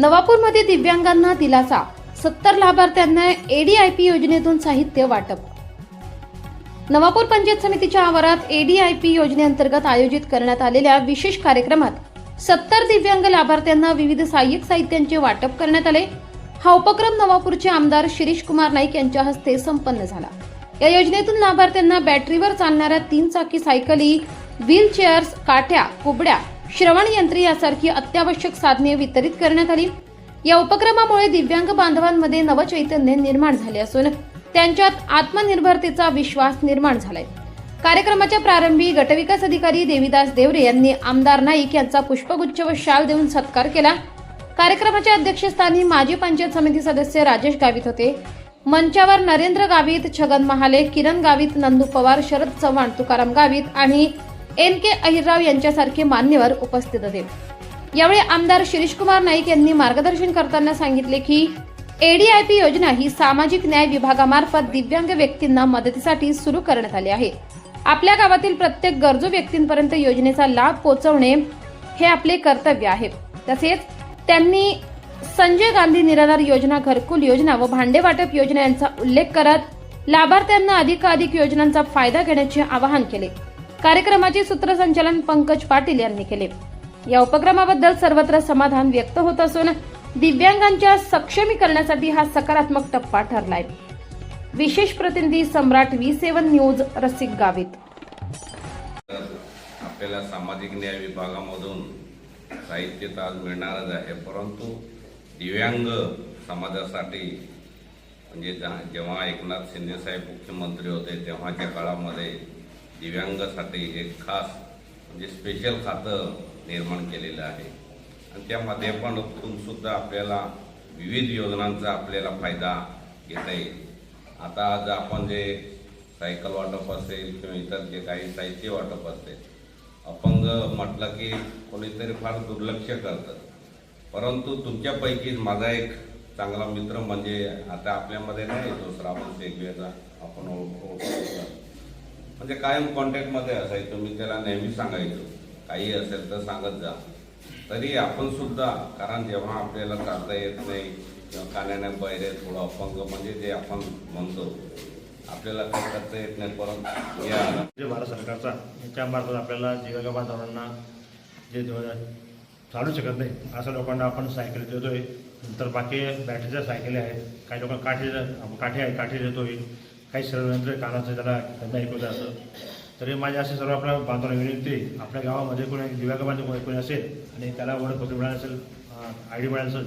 नवापूरमध्ये दिव्यांगांना दिलासा. सत्तर लाभार्थ्यांना एडीआयपी योजनेतून साहित्य वाटप. नवापूर पंचायत समितीच्या आवारात एडीआयपी योजनेअंतर्गत आयोजित करण्यात आलेल्या विशेष कार्यक्रमात सत्तर दिव्यांग लाभार्थ्यांना विविध सहाय्यक साहित्यांचे वाटप करण्यात आले. हा उपक्रम नवापूरचे आमदार शिरीष कुमार नाईक यांच्या हस्ते संपन्न झाला. या योजनेतून लाभार्थ्यांना बॅटरीवर चालणाऱ्या तीन चाकी सायकली व्हील चेअर्स काठ्या कुबड्या श्रवण यंत्रे यासारखी अत्यावश्यक साधने वितरित करण्यात आली. या उपक्रमामुळे दिव्यांग बांधवांमध्ये नवचैतन्य निर्माण झाले असून त्यांच्यात आत्मनिर्भरतेचा विश्वास निर्माण झालाय. कार्यक्रमाच्या प्रारंभी गटविकास अधिकारी देवीदास देवरे यांनी आमदार नाईक यांचा पुष्पगुच्छ व शाल देऊन सत्कार केला. कार्यक्रमाच्या अध्यक्षस्थानी माजी पंचायत समिती सदस्य राजेश गावित होते. मंचावर नरेंद्र गावित छगन महाले किरण गावित नंदू पवार शरद चव्हाण तुकाराम गावित आणि एन के अहिरराव यांच्यासारखे मान्यवर उपस्थित होते. यावेळी आमदार शिरीषकुमार नाईक यांनी मार्गदर्शन करताना सांगितले की एडीआयपी योजना ही सामाजिक न्याय विभागामार्फत दिव्यांग व्यक्तींना मदतीसाठी सुरू करण्यात आली आहे. आपल्या गावातील प्रत्येक गरजू व्यक्तींपर्यंत योजनेचा लाभ पोहोचवणे हे आपले कर्तव्य आहे. तसेच त्यांनी संजय गांधी निराधार योजना घरकुल योजना व भांडे वाटप योजना यांचा उल्लेख करत लाभार्थ्यांना अधिकाधिक योजनांचा फायदा घेण्याचे आवाहन केले. कार्यक्रमाचे सूत्रसंचालन पंकज पाटील यांनी केले. या उपक्रमाबद्दल सर्वत्र समाधान व्यक्त होत असून दिव्यांगांच्या सक्षमीकरणासाठी हा सकारात्मक टप्पा ठरलाय. विशेष प्रतिनिधी सम्राट व्ही सेवन न्यूज रसिक गावित. आपल्याला सामाजिक न्याय विभागामधून साहित्य तर आज मिळणारच आहे परंतु दिव्यांग समाजासाठी म्हणजे जेव्हा एकनाथ शिंदे साहेब मुख्यमंत्री होते तेव्हाच्या काळामध्ये दिव्यांगासाठी एक खास म्हणजे स्पेशल खातं निर्माण केलेलं आहे. आणि त्या माध्यमातून सुद्धा आपल्याला विविध योजनांचा आपल्याला फायदा घेता येईल. आता आज आपण जे सायकल वाटप असेल किंवा इतर जे काही साहित्य वाटप असेल अपंग म्हटलं की कोणीतरी फार दुर्लक्ष करतं. परंतु तुमच्यापैकी माझा एक चांगला मित्र म्हणजे आता आपल्यामध्ये नाही तो श्रावण शेगवेचा आपण ओळखू शकतो म्हणजे कायम कॉन्टॅक्टमध्ये असायचो. मी त्याला नेहमी सांगायचो. काही असेल तर सांगत जा. तरी आपण सुद्धा कारण जेव्हा आपल्याला चालता येत नाही किंवा कान्याने बैरे थोडं अपंग म्हणजे जे आपण म्हणतो आपल्याला काही करता येत नाही. परंतु या भारत सरकारचा त्यामार्फत आपल्याला दिव्यांग बांधवांना जे चालू शकत नाही अशा लोकांना आपण सायकल देतोय. नंतर बाकी बॅटरीच्या सायकली आहेत. काही लोकांना काठी काठी आहे काठी देतोय. काही षडयंत्र कानाचं त्याला त्यांना ऐकवलं जातं तरी माझ्या असे सर्व आपल्या बांधवांना विनंती आपल्या गावामध्ये कोणी दिव्यांग बांधव कोणी कोणी असेल आणि त्याला ओळखपत्र मिळालं असेल आय डी मिळालं असेल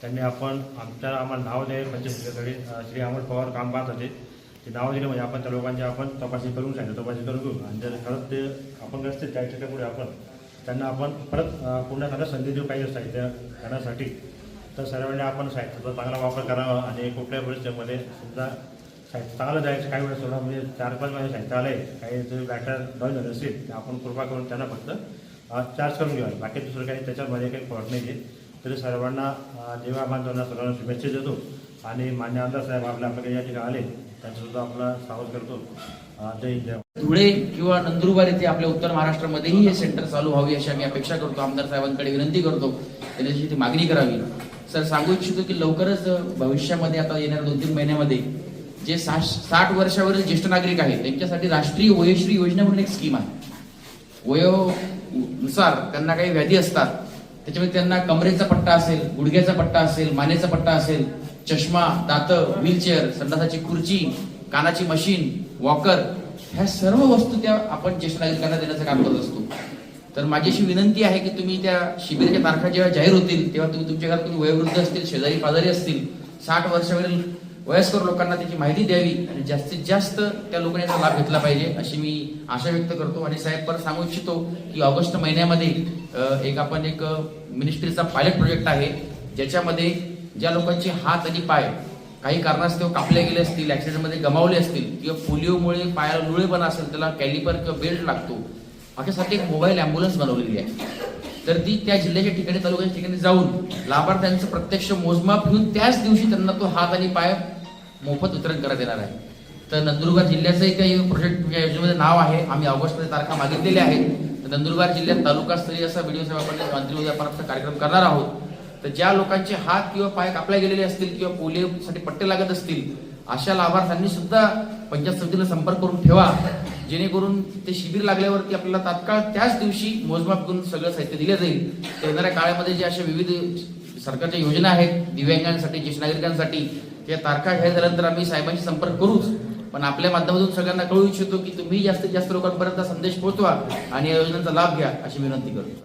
त्यांनी आपण आमच्या आम्हाला नाव द्यावे पंचायतीकडे म्हणजे श्री अमोल पवार काम पाहत होते. ते नाव दिले म्हणजे आपण त्या लोकांची आपण तपासणी करून सांगितलं तपासणी करून घेऊ. आणि जर खरंच ते अपंग असते त्या ठिकाणी आपण त्यांना आपण परत पुन्हा त्यांना संधी देऊ काही साहित्य करण्यासाठी. तर सर्वांनी आपण साहित्याचा चांगला वापर करावा आणि कुठल्याही परिस्थितीमध्ये सुद्धा चांगलं जायचं काही वेळेस थोडं म्हणजे चार पाच महिने साहित्य आले काही जर बॅटर डॉल झाले असेल तर आपण कृपा करून त्यांना फक्त चार्ज करून घ्यावा बाकी दुसरं काही त्याच्यामध्ये काही फरक नाही आहे. तरी सर्वांना जेव्हा आम्हाला त्यांना सर्वांना शुभेच्छा देतो. आणि मान्य आमदार साहेब आपल्या आपल्याकडे या ठिकाणी आले. त्यांचं आपला स्वागत करतो. जय जय धुळे किंवा नंदुरबार येथे आपल्या उत्तर महाराष्ट्रामध्येही हे सेंटर चालू व्हावी अशी आम्ही अपेक्षा करतो. आमदार साहेबांकडे विनंती करतो. त्यांची ती मागणी करावी. सर सांगू इच्छितो की लवकरच भविष्यामध्ये आता येणाऱ्या दोन तीन महिन्यामध्ये जे साठ वर्षावरील ज्येष्ठ नागरिक आहेत त्यांच्यासाठी राष्ट्रीय वयश्री योजना म्हणून एक स्कीम आहे. वयोनुसार त्यांना काही व्याधी असतात त्याच्यामध्ये त्यांना कमरेचा पट्टा असेल गुडघ्याचा पट्टा असेल मानेचा पट्टा असेल चष्मा दात व्हीलचेअर संडासाची खुर्ची कानाची मशीन वॉकर ह्या सर्व वस्तू त्या आपण ज्येष्ठ नागरिकांना देण्याचं काम करत असतो. तर माझी अशी विनंती आहे की तुम्ही त्या शिबिराच्या तारखा जेव्हा जाहीर होतील तेव्हा तुम्ही तुमच्या घरात तुम्ही वयोवृद्ध असतील शेजारी पाजारी असतील साठ वर्षावरील वयस्कर लोकांना त्याची माहिती द्यावी आणि जास्तीत जास्त त्या लोकांनी याचा लाभ घेतला पाहिजे अशी मी आशा व्यक्त करतो. आणि साहेब परत सांगू इच्छितो की ऑगस्ट महिन्यामध्ये एक आपण एक मिनिस्ट्रीचा पायलट प्रोजेक्ट आहे ज्याच्यामध्ये ज्या लोकांचे हात आणि पाय काही कारणास्तव कापले गेले असतील ऍक्सिडेंटमध्ये गमावले असतील किंवा पोलिओमुळे पायाला लुळेपणा असेल त्याला कॅलिपर किंवा बेल्ट लागतो अशासाठी एक मोबाईल अँब्युलन्स बनवलेली आहे. तर ती त्या जिल्ह्याच्या ठिकाणी तालुक्याच्या ठिकाणी जाऊन लाभार्थ्यांचं प्रत्यक्ष मोजमाप घेऊन त्याच दिवशी त्यांना तो हात आणि पाय मोफत वितरण करण्यात येणार आहे. तर नंदुरबार जिल्ह्याचंही काही प्रोजेक्ट म्हणजे या योजनेमध्ये नाव आहे. आम्ही ऑगस्टमध्ये तारखा मागितलेल्या आहेत. तर नंदुरबार जिल्ह्यात तालुकास्तरीय असा व्हिडिओ साहेब आपण मंत्री उद्या कार्यक्रम करणार आहोत. तर ज्या लोकांचे हात किंवा पाय कापले गेलेले असतील किंवा पोलिओसाठी पट्टे लागत असतील अशा लाभार्थ्यांनी सुद्धा पंचायत समितीला संपर्क करून ठेवा. जेणेकरून ते शिबिर लागल्यावरती आपल्याला तात्काळ त्याच दिवशी मोजमाप करून सगळं साहित्य दिलं जाईल. येणाऱ्या काळामध्ये जे अशा विविध सरकारच्या योजना आहेत दिव्यांगांसाठी ज्येष्ठ नागरिकांसाठी. त्या तारखा जाहीर झाल्यानंतर आम्ही साहेबांशी संपर्क करूच. पण आपल्या माध्यमातून सगळ्यांना कळू इच्छितो की तुम्ही जास्तीत जास्त लोकांपर्यंत संदेश पोहोचवा आणि या योजनांचा लाभ घ्या अशी विनंती करतो.